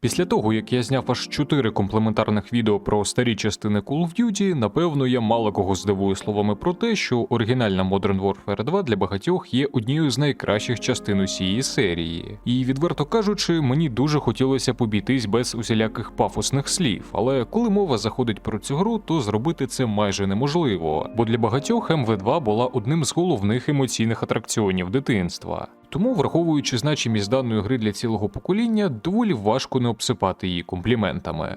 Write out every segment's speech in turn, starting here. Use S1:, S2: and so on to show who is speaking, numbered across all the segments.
S1: Після того, як я зняв аж 4 комплементарних відео про старі частини Call of Duty, напевно, я мало кого здивую словами про те, що оригінальна Modern Warfare 2 для багатьох є однією з найкращих частин усієї серії. І відверто кажучи, мені дуже хотілося побійтись без усіляких пафосних слів. Але коли мова заходить про цю гру, то зробити це майже неможливо, бо для багатьох МВ2 була одним з головних емоційних атракціонів дитинства. Тому, враховуючи значимість даної гри для цілого покоління, доволі важко не обсипати її компліментами.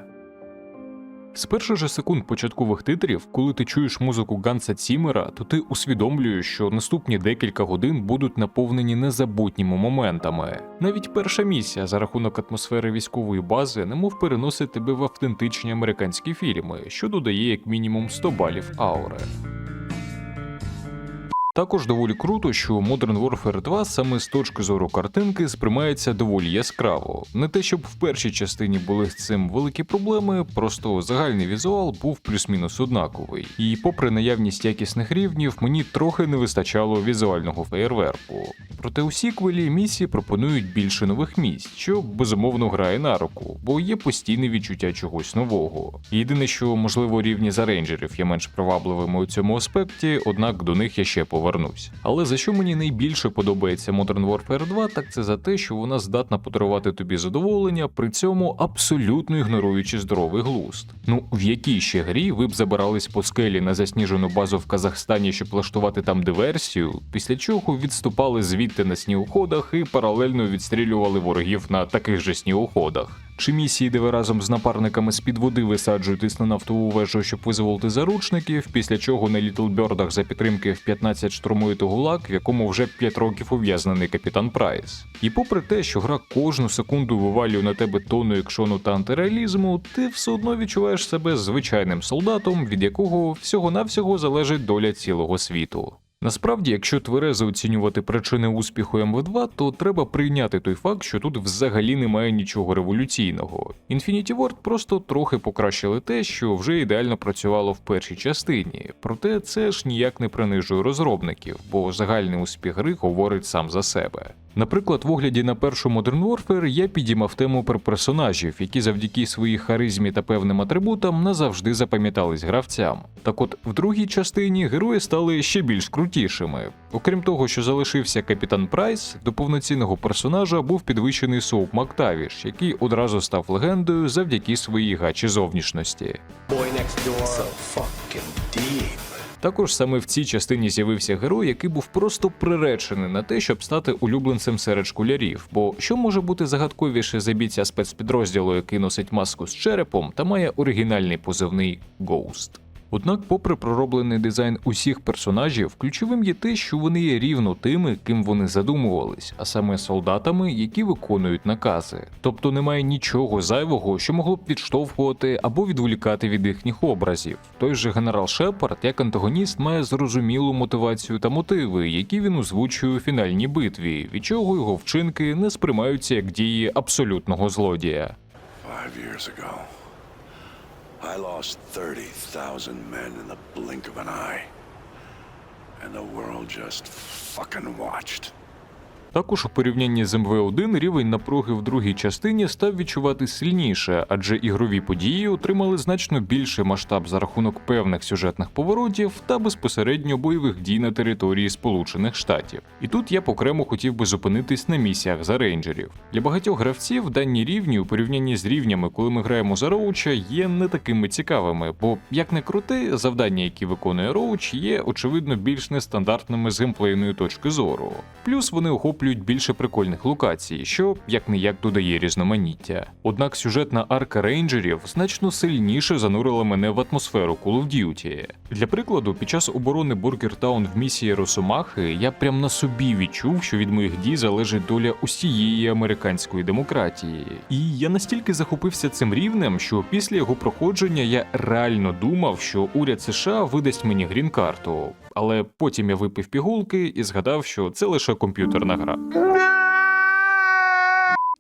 S1: З перших же секунд початкових титрів, коли ти чуєш музику Ганса Цімера, то ти усвідомлюєш, що наступні декілька годин будуть наповнені незабутніми моментами. Навіть перша місія за рахунок атмосфери військової бази, немов переносить тебе в автентичні американські фільми, що додає як мінімум 100 балів аури. Також доволі круто, що Modern Warfare 2 саме з точки зору картинки сприймається доволі яскраво. Не те, щоб в першій частині були з цим великі проблеми, просто загальний візуал був плюс-мінус однаковий. І попри наявність якісних рівнів, мені трохи не вистачало візуального феєрверку. Проте у сіквелі місії пропонують більше нових місць, що безумовно грає на руку, бо є постійне відчуття чогось нового. Єдине, що можливо рівні за рейнджерів є менш привабливими у цьому аспекті, однак до них я ще повернусь. Але за що мені найбільше подобається Modern Warfare 2, так це за те, що вона здатна подарувати тобі задоволення, при цьому абсолютно ігноруючи здоровий глузд. Ну в якій ще грі ви б забирались по скелі на засніжену базу в Казахстані, щоб влаштувати там диверсію, після чого відступали звідти на снігоходах і паралельно відстрілювали ворогів на таких же снігоходах. Чи місії, де ви разом з напарниками з-під води висаджуєтесь на нафтову вежу, щоб визволити заручників, після чого на Літлбердах за підтримки в 15 штурмуєте гулак, в якому вже 5 років ув'язнений капітан Прайс. І попри те, що гра кожну секунду вивалює на тебе тонну екшону та антиреалізму, ти все одно відчуваєш себе звичайним солдатом, від якого всього-навсього залежить доля цілого світу. Насправді, якщо тверезо оцінювати причини успіху МВ2, то треба прийняти той факт, що тут взагалі немає нічого революційного. Infinity Ward просто трохи покращили те, що вже ідеально працювало в першій частині, проте це ж ніяк не принижує розробників, бо загальний успіх гри говорить сам за себе. Наприклад, в огляді на першу Modern Warfare я підіймав тему про персонажів, які завдяки своїй харизмі та певним атрибутам назавжди запам'ятались гравцям. Так от, в другій частині герої стали ще більш крутішими. Окрім того, що залишився капітан Прайс, до повноцінного персонажа був підвищений Соуп Мактавіш, який одразу став легендою завдяки своїй гачі зовнішності.
S2: Boy next door.
S3: So fucking deep.
S1: Також саме в цій частині з'явився герой, який був просто приречений на те, щоб стати улюбленцем серед школярів. Бо що може бути загадковіше за бійця спецпідрозділу, який носить маску з черепом та має оригінальний позивний Ghost. Однак, попри пророблений дизайн усіх персонажів, ключовим є те, що вони є рівно тими, ким вони задумувались, а саме солдатами, які виконують накази. Тобто немає нічого зайвого, що могло б відштовхувати або відволікати від їхніх образів. Той же генерал Шепард, як антагоніст, має зрозумілу мотивацію та мотиви, які він озвучує у фінальній битві, від чого його вчинки не сприймаються як дії абсолютного злодія.
S3: Five years ago, I lost 30,000 men in the blink of an eye. And the world just fucking watched.
S1: Також у порівнянні з МВ1 рівень напруги в другій частині став відчувати сильніше, адже ігрові події отримали значно більший масштаб за рахунок певних сюжетних поворотів та безпосередньо бойових дій на території Сполучених Штатів. І тут я б окремо хотів би зупинитись на місіях за рейнджерів. Для багатьох гравців дані рівні у порівнянні з рівнями, коли ми граємо за Роуча, є не такими цікавими, бо як не крути, завдання, які виконує Роуч, є очевидно більш нестандартними з геймплейної точки зору. Плюс вони охоплюють більше прикольних локацій, що як не як додає різноманіття. Однак сюжетна арка рейнджерів значно сильніше занурила мене в атмосферу Call of Duty. Для прикладу, під час оборони Бургер Таун в місії Росомахи я прям на собі відчув, що від моїх дій залежить доля усієї американської демократії. І я настільки захопився цим рівнем, що після його проходження я реально думав, що уряд США видасть мені грін-карту. Але потім я випив пігулки і згадав, що це лише комп'ютерна гра. up.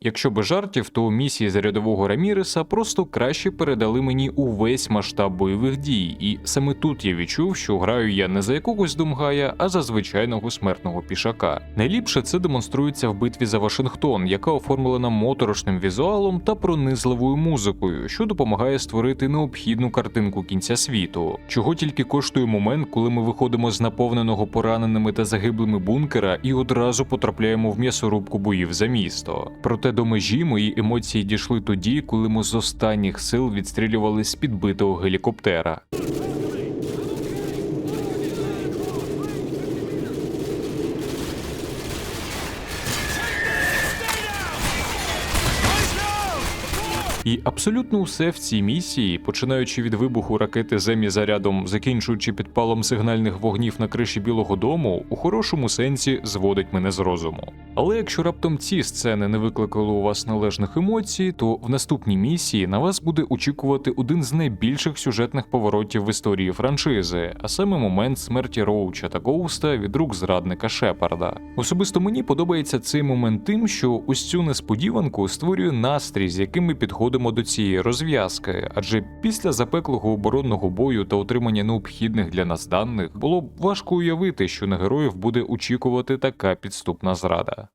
S1: Якщо без жартів, то місії зарядового Раміреса просто краще передали мені увесь масштаб бойових дій, і саме тут я відчув, що граю я не за якогось думгая, а за звичайного смертного пішака. Найліпше це демонструється в битві за Вашингтон, яка оформлена моторошним візуалом та пронизливою музикою, що допомагає створити необхідну картинку кінця світу. Чого тільки коштує момент, коли ми виходимо з наповненого пораненими та загиблими бункера і одразу потрапляємо в м'ясорубку боїв за місто. Проте до межі мої емоції дійшли тоді, коли ми з останніх сил відстрілювали з підбитого гелікоптера. І абсолютно усе в цій місії, починаючи від вибуху ракети Земі зарядом, закінчуючи підпалом сигнальних вогнів на криші Білого Дому, у хорошому сенсі зводить мене з розуму. Але якщо раптом ці сцени не викликали у вас належних емоцій, то в наступній місії на вас буде очікувати один з найбільших сюжетних поворотів в історії франшизи, а саме момент смерті Роуча та Гоуста від рук зрадника Шепарда. Особисто мені подобається цей момент тим, що ось цю несподіванку створює настрій, з яким ми підходимо до цієї розв'язки, адже після запеклого оборонного бою та отримання необхідних для нас даних було б важко уявити, що на героїв буде очікувати така підступна зрада.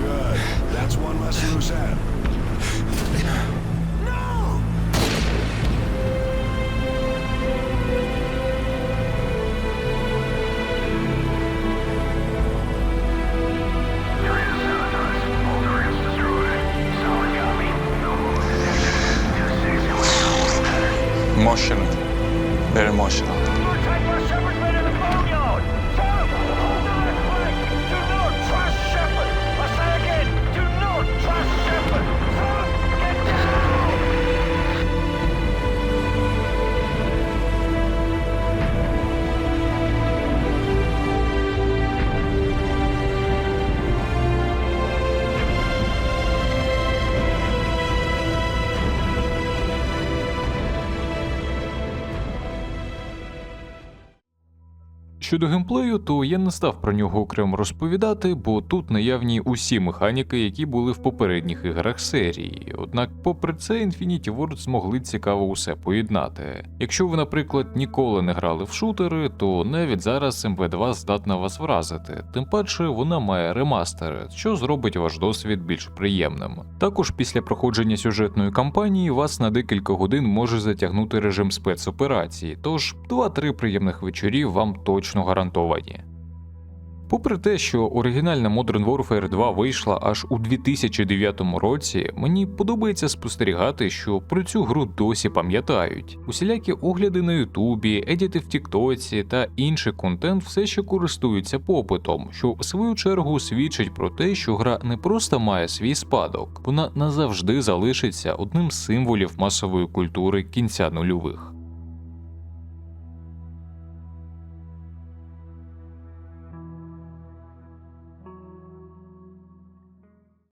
S3: Good. That's one less loose end.
S2: Emotional. Very emotional.
S1: Щодо геймплею, то я не став про нього окремо розповідати, бо тут наявні усі механіки, які були в попередніх іграх серії. Однак, попри це, Infinity Ward змогли цікаво усе поєднати. Якщо ви, наприклад, ніколи не грали в шутери, то навіть зараз МВ2 здатна вас вразити, тим паче вона має ремастери, що зробить ваш досвід більш приємним. Також після проходження сюжетної кампанії вас на декілька годин може затягнути режим спецоперації, тож 2-3 приємних вечорів вам точно гарантовані. Попри те, що оригінальна Modern Warfare 2 вийшла аж у 2009 році, мені подобається спостерігати, що про цю гру досі пам'ятають. Усілякі огляди на Ютубі, едіти в Тіктоці та інший контент все ще користуються попитом, що в свою чергу свідчить про те, що гра не просто має свій спадок, вона назавжди залишиться одним з символів масової культури кінця нульових.